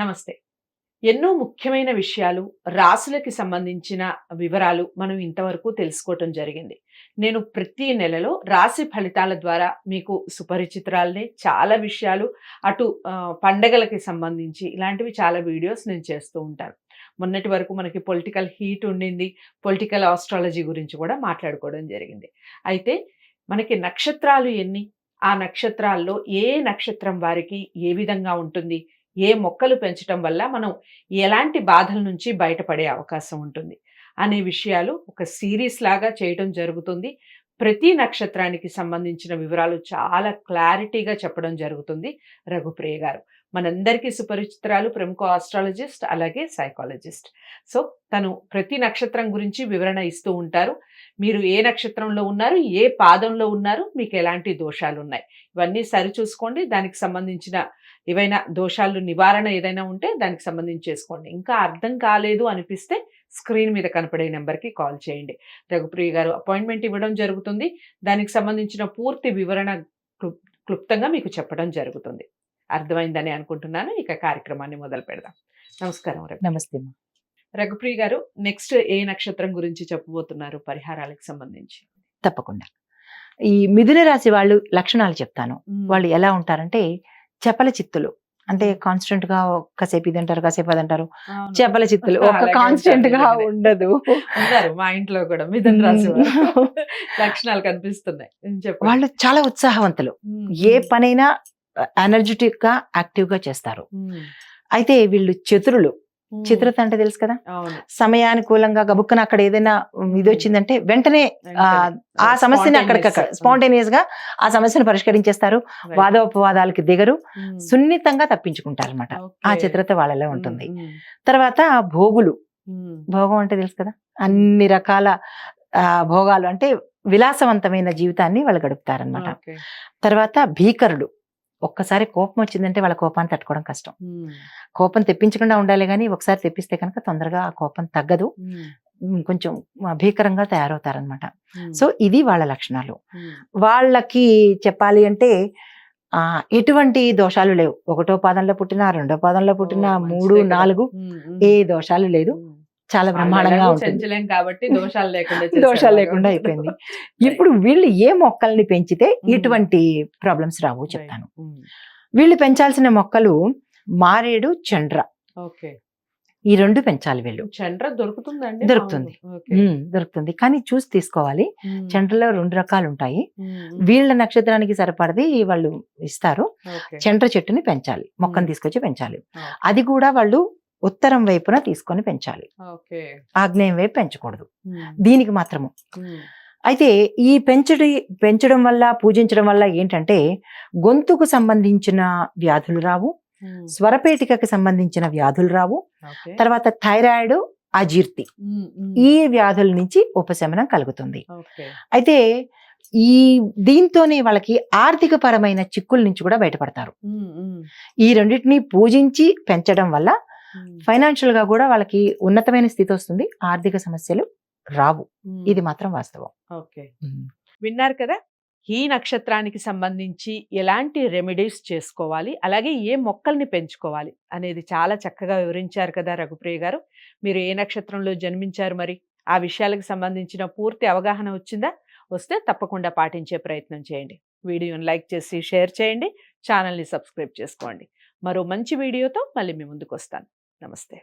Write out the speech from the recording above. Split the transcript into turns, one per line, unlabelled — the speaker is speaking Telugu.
నమస్తే. ఎన్నో ముఖ్యమైన విషయాలు రాసులకి సంబంధించిన వివరాలు మనం ఇంతవరకు తెలుసుకోవటం జరిగింది. నేను ప్రతి నెలలో రాశి ఫలితాల ద్వారా మీకు సుపరిచితురాలనే చాలా విషయాలు అటు పండగలకి సంబంధించి ఇలాంటివి చాలా వీడియోస్ నేను చేస్తూ ఉంటాను. మొన్నటి వరకు మనకి పొలిటికల్ హీట్ ఉండింది పొలిటికల్ ఆస్ట్రాలజీ గురించి కూడా మాట్లాడుకోవడం జరిగింది. అయితే మనకి నక్షత్రాలు ఎన్ని? ఆ నక్షత్రాల్లో ఏ నక్షత్రం వారికి ఏ విధంగా ఉంటుంది? ఏ మొక్కలు పెంచడం వల్ల మనం ఎలాంటి బాధల నుంచి బయటపడే అవకాశం ఉంటుంది అనే విషయాలు ఒక సిరీస్ లాగా చేయడం జరుగుతుంది. ప్రతి నక్షత్రానికి సంబంధించిన వివరాలు చాలా క్లారిటీగా చెప్పడం జరుగుతుంది. రఘుప్రియ గారు మనందరికీ సుపరిచితురాలు ప్రముఖ ఆస్ట్రాలజిస్ట్ అలాగే సైకాలజిస్ట్. సో తను ప్రతి నక్షత్రం గురించి వివరణ ఇస్తూ ఉంటారు. మీరు ఏ నక్షత్రంలో ఉన్నారు ఏ పాదంలో ఉన్నారు మీకు ఎలాంటి దోషాలు ఉన్నాయి ఇవన్నీ సరిచూసుకోండి దానికి సంబంధించిన ఏవైనా దోషాలు నివారణ ఏదైనా ఉంటే దానికి సంబంధించి చేసుకోండి. ఇంకా అర్థం కాలేదు అనిపిస్తే స్క్రీన్ మీద కనపడే నెంబర్కి కాల్ చేయండి. రఘుప్రియ గారు అపాయింట్మెంట్ ఇవ్వడం జరుగుతుంది. దానికి సంబంధించిన పూర్తి వివరణ క్లుప్- క్లుప్తంగా మీకు చెప్పడం జరుగుతుంది. అర్థమైందని అనుకుంటున్నాను. ఇక కార్యక్రమాన్ని మొదలు పెడదాం. నమస్కారం రఘు.
నమస్తే.
రఘుప్రియ గారు నెక్స్ట్ ఏ నక్షత్రం గురించి చెప్పబోతున్నారు పరిహారాలకు సంబంధించి?
తప్పకుండా. ఈ మిథున రాశి వాళ్ళు లక్షణాలు చెప్తాను. వాళ్ళు ఎలా ఉంటారంటే చపల చిత్తులు. అంటే కాన్స్టెంట్గా కాసేపు ఇది అంటారు కాసేపు అది అంటారు. చపల చిత్తులు ఒక
కాన్స్టెంట్గా.
ఉండదు.
ఉన్నారు మా ఇంట్లో కూడా మిథున రాశి. లక్షణాలు కనిపిస్తున్నాయి.
వాళ్ళు చాలా ఉత్సాహవంతులు. ఏ పనైనా ఎనర్జెటిక్గా యాక్టివ్గా చేస్తారు అయితే వీళ్ళు చతురులు. చిత్రత అంటే తెలుసు కదా? సమయానుకూలంగా గబుక్కన అక్కడ ఏదైనా ఇది వచ్చిందంటే వెంటనే ఆ, సమస్యని అక్కడికక్కడ స్పాంటేనియస్గా ఆ సమస్యను పరిష్కరించేస్తారు. వాదోపవాదాలకి దిగరు. సున్నితంగా తప్పించుకుంటారు అనమాట ఆ చిత్రత వాళ్ళలో ఉంటుంది. తర్వాత భోగులు. భోగం అంటే తెలుసు కదా? అన్ని రకాల ఆ, భోగాలు అంటే విలాసవంతమైన జీవితాన్ని వాళ్ళు గడుపుతారనమాట తర్వాత భీకరుడు. ఒక్కసారి కోపం వచ్చిందంటే వాళ్ళ కోపాన్ని తట్టుకోవడం కష్టం. కోపం తెప్పించకుండా ఉండాలి కానీ ఒకసారి తెప్పిస్తే కనుక తొందరగా ఆ కోపం తగ్గదు. కొంచెం భీకరంగా తయారవుతారనమాట సో ఇది వాళ్ళ లక్షణాలు. వాళ్ళకి చెప్పాలి అంటే ఆ ఎటువంటి దోషాలు లేవు. ఒకటో పాదంలో పుట్టినా రెండో పాదంలో పుట్టినా మూడు నాలుగు ఏ దోషాలు లేదు. చాలా బ్రహ్మాండంగా ఉంటుంది.
కాబట్టి దోషాలు లేకుండా
దోషాలు లేకుండా అయిపోయింది. ఇప్పుడు వీళ్ళు ఏ మొక్కల్ని పెంచితే ఇటువంటి ప్రాబ్లమ్స్ రావు చెప్తాను. వీళ్ళు పెంచాల్సిన మొక్కలు మారేడు చండ్ర.
ఓకే.
ఈ రెండు పెంచాలి వీళ్ళు.
చండ్ర దొరుకుతుందండి
దొరుకుతుంది. దొరుకుతుంది. కానీ చూసి తీసుకోవాలి. చండ్రలో రెండు రకాలు ఉంటాయి వీళ్ళ నక్షత్రానికి సరిపడది వాళ్ళు ఇస్తారు. చండ్ర చెట్టుని పెంచాలి. మొక్కను. తీసుకొచ్చి పెంచాలి. అది కూడా వాళ్ళు ఉత్తరం వైపున తీసుకొని పెంచాలి. ఆగ్నేయం వైపు పెంచకూడదు. దీనికి మాత్రము. అయితే ఈ పెంచడి పెంచడం వల్ల పూజించడం వల్ల ఏంటంటే గొంతుకు సంబంధించిన వ్యాధులు రావు స్వరపేటికకి సంబంధించిన వ్యాధులు రావు. తర్వాత థైరాయిడ్ అజీర్తి ఈ వ్యాధుల నుంచి ఉపశమనం కలుగుతుంది. అయితే ఈ దీంతోనే వాళ్ళకి ఆర్థిక పరమైన చిక్కుల నుంచి కూడా బయటపడతారు. ఈ రెండింటిని పూజించి పెంచడం వల్ల
ఉమ్,
ఫైనాన్షియల్గా కూడా వాళ్ళకి ఉన్నతమైన స్థితి వస్తుంది. ఆర్థిక సమస్యలు రావు. ఇది మాత్రం వాస్తవం.
ఓకే. విన్నారు కదా? ఈ నక్షత్రానికి సంబంధించి ఎలాంటి రెమెడీస్ చేసుకోవాలి? అలాగే ఏ మొక్కల్ని పెంచుకోవాలి? అనేది చాలా చక్కగా వివరించారు కదా రఘుప్రియ గారు. మీరు ఏ నక్షత్రంలో జన్మించారు మరి? ఆ విషయాలకు సంబంధించిన పూర్తి అవగాహన వచ్చిందా? వస్తే తప్పకుండా పాటించే ప్రయత్నం చేయండి. వీడియోని లైక్ చేసి షేర్ చేయండి. ఛానల్ని సబ్స్క్రైబ్ చేసుకోండి. మరో మంచి వీడియోతో మళ్ళీ మీ ముందుకు వస్తాను. నమస్తే